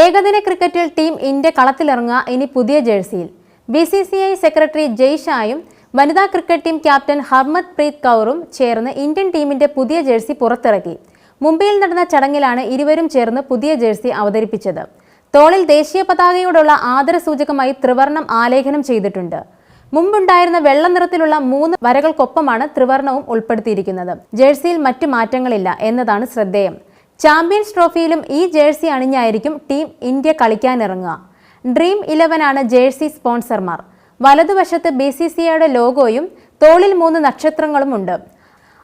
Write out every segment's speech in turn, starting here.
ഏകദിന ക്രിക്കറ്റിൽ team India കളത്തിലിറങ്ങുക ഇനി പുതിയ ജേഴ്സിയിൽ. B C C I secretary ജയ്ഷായും വനിതാ cricket team captain Harmanpreet കൗറും ചേർന്ന് ഇന്ത്യൻ ടീമിന്റെ പുതിയ ജേഴ്സി പുറത്തിറക്കി. മുംബൈയിൽ നടന്ന ചടങ്ങിലാണ് ഇരുവരും ചേർന്ന് പുതിയ ജേഴ്സി അവതരിപ്പിച്ചത്. തോളിൽ ദേശീയ പതാകയോടുള്ള ആദരസൂചകമായി ത്രിവർണം ആലേഖനം ചെയ്തിട്ടുണ്ട്. മുമ്പുണ്ടായിരുന്ന വെള്ള നിറത്തിലുള്ള മൂന്ന് വരകൾക്കൊപ്പമാണ് ത്രിവർണവും ഉൾപ്പെടുത്തിയിരിക്കുന്നത്. ജേഴ്സിയിൽ മറ്റു മാറ്റങ്ങളില്ല എന്നതാണ് ശ്രദ്ധേയം. ചാമ്പ്യൻസ് ട്രോഫിയിലും ഈ ജേഴ്സി അണിഞ്ഞായിരിക്കും ടീം ഇന്ത്യ കളിക്കാനിറങ്ങുക. ഡ്രീം ഇലവനാണ് ജേഴ്സി സ്പോൺസർമാർ. വലതുവശത്ത് ബി സി സി ഐയുടെ ലോഗോയും തോളിൽ മൂന്ന് നക്ഷത്രങ്ങളുമുണ്ട്.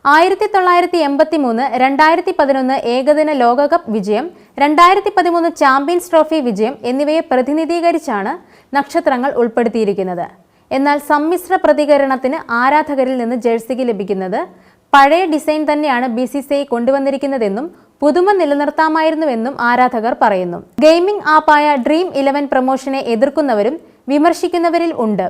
ആയിരത്തി തൊള്ളായിരത്തി എൺപത്തി മൂന്ന് രണ്ടായിരത്തി പതിനൊന്ന് ഏകദിന ലോകകപ്പ് വിജയം രണ്ടായിരത്തി പതിമൂന്ന് ചാമ്പ്യൻസ് ട്രോഫി വിജയം എന്നിവയെ പ്രതിനിധീകരിച്ചാണ് നക്ഷത്രങ്ങൾ ഉൾപ്പെടുത്തിയിരിക്കുന്നത്. എന്നാൽ സമ്മിശ്ര പ്രതികരണത്തിന് ആരാധകരിൽ നിന്ന് ജേഴ്സിക്ക് ലഭിക്കുന്നത് പഴയ ഡിസൈൻ തന്നെയാണ് ബി സി സി ഐ കൊണ്ടുവന്നിരിക്കുന്നതെന്നും പുതുമ നിലനിർത്താമായിരുന്നുവെന്നും ആരാധകർ പറയുന്നു. ഗെയിമിംഗ് ആപ്പായ ഡ്രീം ഇലവൻ പ്രൊമോഷനെ എതിർക്കുന്നവരും വിമർശിക്കുന്നവരിൽ ഉണ്ട്.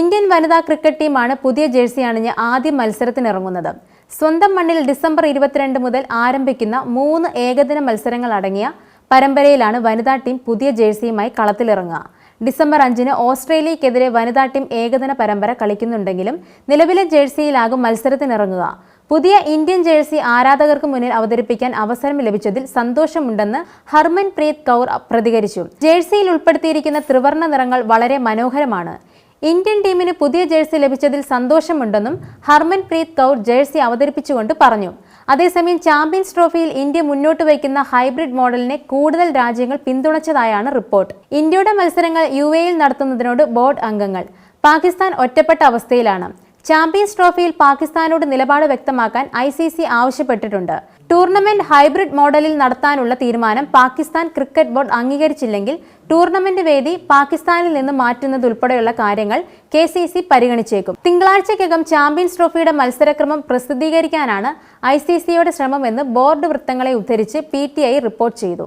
ഇന്ത്യൻ വനിതാ ക്രിക്കറ്റ് ടീമാണ് പുതിയ ജേഴ്സി അണിഞ്ഞ് ആദ്യ മത്സരത്തിനിറങ്ങുന്നത്. സ്വന്തം മണ്ണിൽ ഡിസംബർ ഇരുപത്തിരണ്ട് മുതൽ ആരംഭിക്കുന്ന മൂന്ന് ഏകദിന മത്സരങ്ങൾ അടങ്ങിയ പരമ്പരയിലാണ് വനിതാ ടീം പുതിയ ജേഴ്സിയുമായി കളത്തിലിറങ്ങുക. ഡിസംബർ അഞ്ചിന് ഓസ്ട്രേലിയക്കെതിരെ വനിതാ ടീം ഏകദിന പരമ്പര കളിക്കുന്നുണ്ടെങ്കിലും നിലവിലെ ജേഴ്സിയിലാകും മത്സരത്തിനിറങ്ങുക. പുതിയ ഇന്ത്യൻ ജേഴ്സി ആരാധകർക്ക് മുന്നിൽ അവതരിപ്പിക്കാൻ അവസരം ലഭിച്ചതിൽ സന്തോഷമുണ്ടെന്ന് ഹർമൻ പ്രീത് കൗർ പ്രതികരിച്ചു. ജേഴ്സിയിൽ ഉൾപ്പെടുത്തിയിരിക്കുന്ന ത്രിവർണ നിറങ്ങൾ വളരെ മനോഹരമാണ്. ഇന്ത്യൻ ടീമിന് പുതിയ ജേഴ്സി ലഭിച്ചതിൽ സന്തോഷമുണ്ടെന്നും ഹർമൻ പ്രീത് കൗർ ജേഴ്സി അവതരിപ്പിച്ചുകൊണ്ട് പറഞ്ഞു. അതേസമയം ചാമ്പ്യൻസ് ട്രോഫിയിൽ ഇന്ത്യ മുന്നോട്ട് വയ്ക്കുന്ന ഹൈബ്രിഡ് മോഡലിനെ കൂടുതൽ രാജ്യങ്ങൾ പിന്തുണച്ചതായാണ് റിപ്പോർട്ട്. ഇന്ത്യയുടെ മത്സരങ്ങൾ യു എയിൽ നടത്തുന്നതിനോട് ബോർഡ് അംഗങ്ങൾ. പാകിസ്ഥാൻ ഒറ്റപ്പെട്ട അവസ്ഥയിലാണ്. ചാമ്പ്യൻസ് ട്രോഫിയിൽ പാകിസ്ഥാനോട് നിലപാട് വ്യക്തമാക്കാൻ ഐ സി സി ആവശ്യപ്പെട്ടിട്ടുണ്ട്. ടൂർണമെന്റ് ഹൈബ്രിഡ് മോഡലിൽ നടത്താനുള്ള തീരുമാനം പാകിസ്ഥാൻ ക്രിക്കറ്റ് ബോർഡ് അംഗീകരിച്ചില്ലെങ്കിൽ ടൂർണമെന്റ് വേദി പാകിസ്ഥാനിൽ നിന്ന് മാറ്റുന്നതുൾപ്പെടെയുള്ള കാര്യങ്ങൾ കെ സി സി പരിഗണിച്ചേക്കും. തിങ്കളാഴ്ചക്കകം ചാമ്പ്യൻസ് ട്രോഫിയുടെ മത്സരക്രമം പ്രസിദ്ധീകരിക്കാനാണ് ഐ സി സിയുടെ ശ്രമമെന്ന് ബോർഡ് വൃത്തങ്ങളെ ഉദ്ധരിച്ച് പി ടി ഐ റിപ്പോർട്ട് ചെയ്തു.